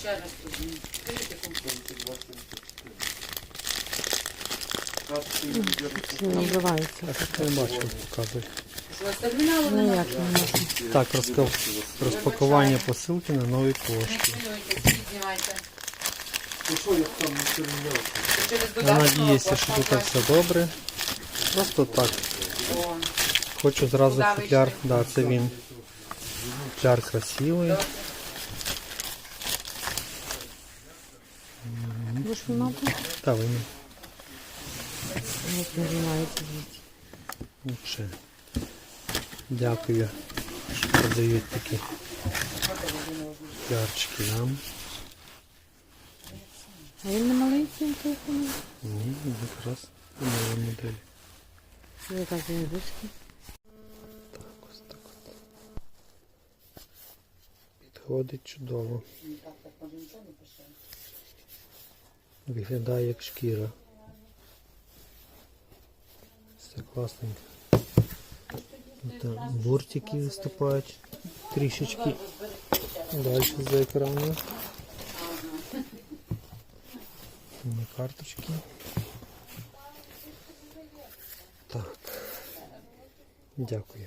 Ще раз тобі. Скажіть, яку? Сильно обливається. Так, не бачу, показує. Що вони Ніяк не можна. Так, розпакування посилки на Не хвилюйтесь, знімайте. Через Я додаток надіюся, що тут все добре. Просто так. Хочу зразу футляр. Да, це він. Футляр красивий. Добре. Будеш вимати? Та він Як не виймається звідси. лучше. Дякую, що продають такі футлярчики нам. А він не малий цим телефоном? Ні, якраз нова модель. Яка він вузький? Так, ось так от. Підходить чудово. Так, так, може нічого не пише. Виглядає як шкіра. Все класненько. Там буртики виступають трішечки далі за екрану. На карточки. Так. Дякую.